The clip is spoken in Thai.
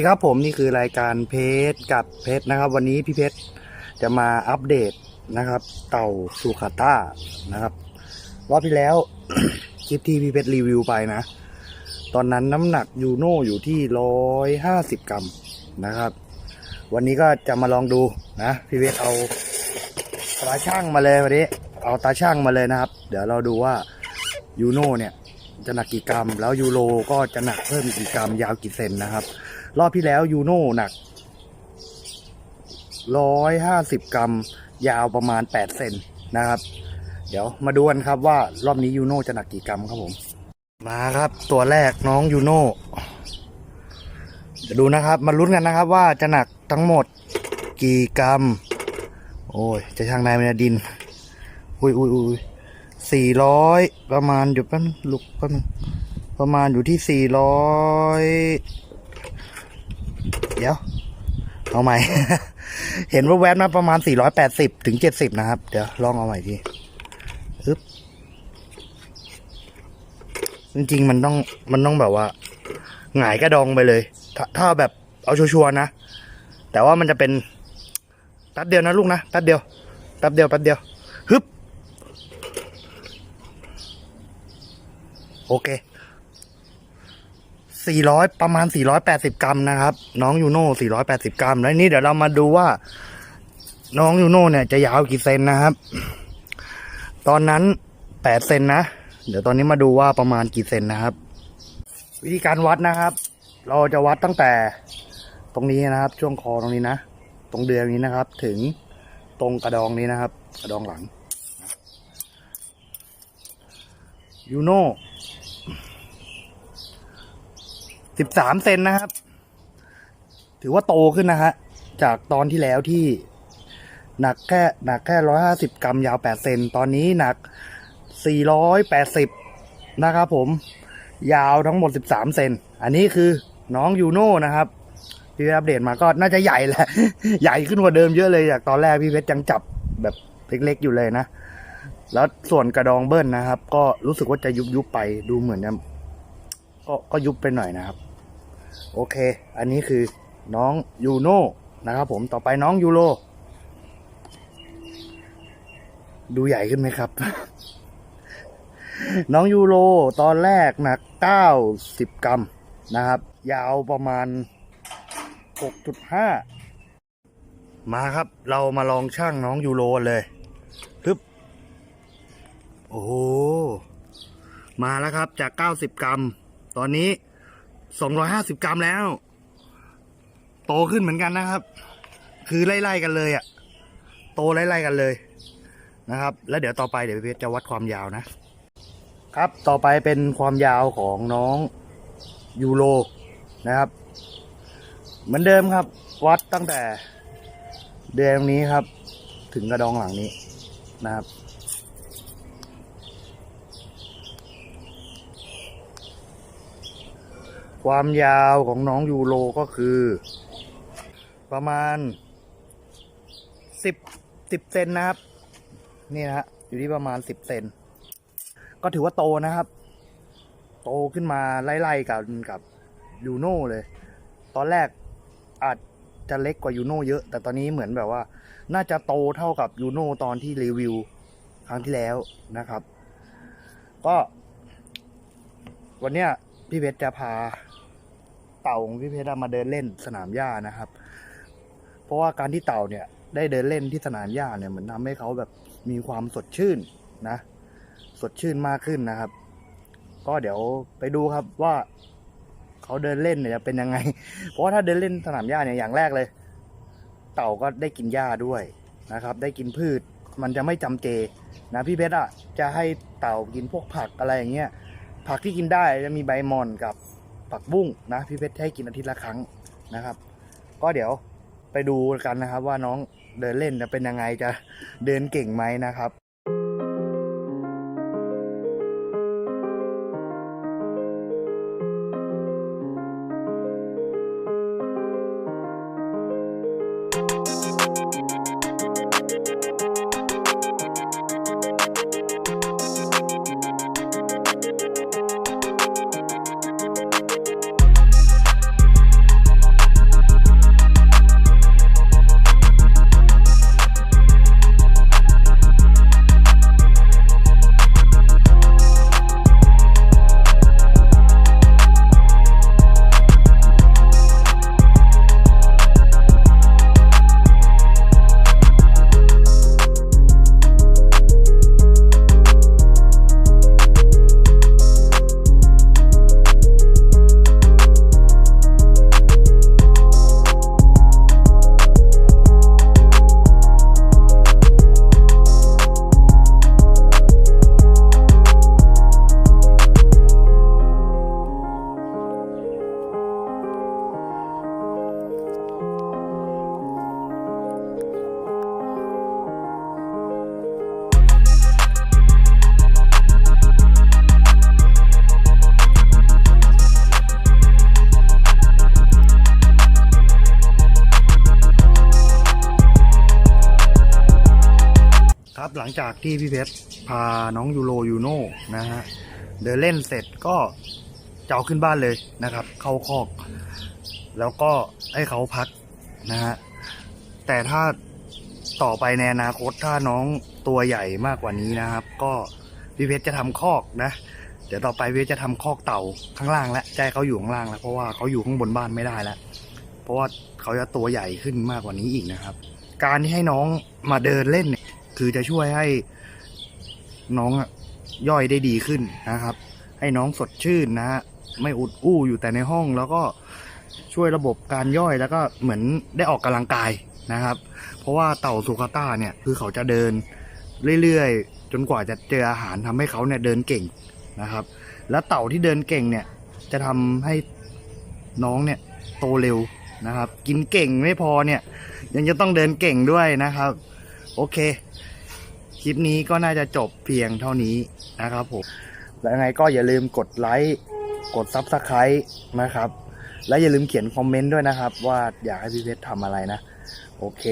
วัสดีครับผมนี่คือรายการเพชรกับเพชรนะครับ วันนี้พี่เพชรจะมาอัปเดตนะครับ เต่าซูคาต้านะครับรอบที่แล้ว คลิปที่พี่เพชรรีวิวไปนะ ตอนนั้นน้ำหนักยูโน่อยู่ที่ร้อยห้าสิบกรัมนะครับ วันนี้ก็จะมาลองดูนะพี่เพชรเอาตาช่างมาเลยวันนี้ เอาตาช่างมาเลยนะครับ เดี๋ยวเราดูว่ายูโน่เนี่ยจะหนักกี่กรัม แล้วยูโรก็จะหนักเพิ่มกกี่กรัมยาวกี่เซนนะครับ รอบที่แล้วยูโน่หนักร้อยห้าสิบกรัม ยาวประมาณแปดเซนนะครับ เดี๋ยวมาดูกันครับว่ารอบนี้ยูโน่จะหนักกี่กรัมครับผม มาครับตัวแรกน้องยูโน่จะดูนะครับ มาลุ้นกันนะครับว่าจะหนักทั้งหมดกี่กรัม โอ้ย จะช่างนายมันดิน อุ้ยอุ้ยอุ้ยสี่ร้อยประมาณอยู่แป๊บนึงลุกแป๊บนึงประมาณอยู่ที่สี่ร้อย เดี๋ยวเอาใหม่ เห็นว่าแวบมาประมาณสี่ร้อยแปดสิบถึงเจ็ดสิบนะครับ เดี๋ยวลองเอาใหม่ทีอึ๊บจริงๆ มันต้องมันต้องแบบว่าหงายกระดองไปเลย ถ้าถ้าแบบเอาชัวร์ๆนะ แต่ว่ามันจะเป็นแป๊บเดียวนะลูกนะแป๊บเดียวแป๊บเดียวแป๊บเดียวฮึบโอเค 400 ประมาณ 480 กรัมนะครับ น้องยูโน่480 กรัม แล้วนี่เดี๋ยวเรามาดูว่า น้องยูโน่เนี่ยจะยาวกี่เซนนะครับ ตอนนั้น 8 เซนนะ เดี๋ยวตอนนี้มาดูว่าประมาณกี่เซนนะครับ วิธีการวัดนะครับ เราจะวัดตั้งแต่ตรงนี้นะครับ ช่วงคอตรงนี้นะ ตรงเดือนนี้นะครับ ถึงตรงกระดองนี้นะครับ กระดองหลังยูโน่ สิบสามเซนนะครับ ถือว่าโตขึ้นนะฮะ จากตอนที่แล้วที่ หนักแค่หนักแค่ร้อยห้าสิบกรัมยาวแปดเซนตอนนี้หนักสี่ร้อยแปดสิบนะครับผม ยาวทั้งหมดสิบสามเซนอันนี้คือน้องยูโน่นะครับที่ได้อัปเดตมาก็น่าจะใหญ่แหละ ใหญ่ขึ้นกว่าเดิมเยอะเลยจากตอนแรกพี่เพชรยังจับแบบเล็กๆอยู่เลยนะ แล้วส่วนกระดองเบิ้ลนะครับ ก็รู้สึกว่าจะยุบยุบๆไปดูเหมือนจะก็ก็ยุบไปหน่อยนะครับ โอเค อันนี้คือน้องยูโน่นะครับผมต่อไปน้องยูโรดูใหญ่ขึ้นไหมครับ น้องยูโรตอนแรกหนักเก้าสิบกรัมนะครับ ยาวประมาณหกจุดห้ามาครับ เรามาลองช่างน้องยูโรเลยปึ๊บโอ้โห มาแล้วครับจาก 90 กรัม ตอนนี้ 250กรัมแล้ว โตขึ้นเหมือนกันนะครับ คือไล่ๆกันเลยอะ่ะ โตไล่ๆกันเลยนะครับ แล้วเดี๋ยวต่อไปเดี๋ยวพี่เพชรจะวัดความยาวนะ ครับต่อไปเป็นความยาวของน้องยูโรนะครับ เหมือนเดิมครับ วัดตั้งแต่เดือนตรงนี้ครับ ถึงกระดองหลังนี้นะครับ ความยาวของน้องยูโรก็คือ ประมาณสิบสิบเซนนะครับ นี่นะฮะอยู่ที่ประมาณสิบเซนก็ถือว่าโตนะครับ โตขึ้นมาไล่ๆกับกับยูโน่เลย ตอนแรกอาจจะเล็กกว่ายูโน่เยอะ แต่ตอนนี้เหมือนแบบว่า น่าจะโตเท่ากับยูโน่ตอนที่รีวิวครั้งที่แล้วนะครับ ก็ วันเนี้ยพี่เพชรจะพา เต่าของพี่เพชรมาเดินเล่นสนามหญ้านะครับ เพราะว่าการที่เต่าเนี่ย ได้เดินเล่นที่สนามหญ้าเนี่ยเหมือนทำให้เขาแบบมีความสดชื่นนะ สดชื่นมากขึ้นนะครับ ก็เดี๋ยวไปดูครับว่าเขาเดินเล่นเนี่ยจะเป็นยังไง เพราะว่าถ้าเดินเล่นสนามหญ้าเนี่ยอย่างแรกเลย เต่าก็ได้กินหญ้าด้วยนะครับ ได้กินพืชมันจะไม่จำเจนะพี่เพชรอะจะให้เต่ากินพวกผักอะไรอย่างเงี้ยผักที่กินได้จะมีใบมอนกับ ผักบุ้งนะพี่เพชรให้กินอาทิตย์ละครั้งนะครับ ก็เดี๋ยวไปดูกันนะครับ ว่าน้องเดินเล่นจะเป็นยังไงจะเดินเก่งไหมนะครับ ครับหลังจากที่พี่เพชรพาน้องยูโรยูโน่นะฮะเดินเล่นเสร็จก็จะเอาขึ้นบ้านเลยนะครับ เข้าคอก แล้วก็ให้เขาพักนะฮะแต่ถ้าต่อไปในอนาคตถ้าน้องตัวใหญ่มากกว่านี้นะครับ ก็พี่เพชรจะทำคอกนะเดี๋ยวต่อไปพี่เพชรจะทำคอกเต่าข้างล่างแล้วจะให้เขาอยู่ข้างล่างแล้วเพราะว่าเขาอยู่ข้างบนบ้านไม่ได้แล้วเพราะว่าเขาจะตัวใหญ่ขึ้นมากกว่านี้อีกนะครับ การที่ให้น้องมาเดินเล่นเนี่ย คือจะช่วยให้น้องย่อยได้ดีขึ้นนะครับ ให้น้องสดชื่นนะฮะไม่อุดอู้อยู่แต่ในห้องแล้วก็ช่วยระบบการย่อยแล้วก็เหมือนได้ออกกำลังกายนะครับ เพราะว่าเต่าสุคาต้าเนี่ยคือเขาจะเดินเรื่อยๆ จนกว่าจะเจออาหารทำให้เขาเนี่ยเดินเก่งนะครับ แล้วเต่าที่เดินเก่งเนี่ยจะทำให้น้องเนี่ยโตเร็วนะครับ กินเก่งไม่พอเนี่ย ยังจะต้องเดินเก่งด้วยนะครับ โอเค คลิปนี้ก็น่าจะจบเพียงเท่านี้นะครับผม แล้วยังไงก็อย่าลืมกดไลค์ กดซับสไครต์นะครับ และอย่าลืมเขียนคอมเมนต์ด้วยนะครับ ว่าอยากให้พี่เพชรทำอะไรนะ โอเค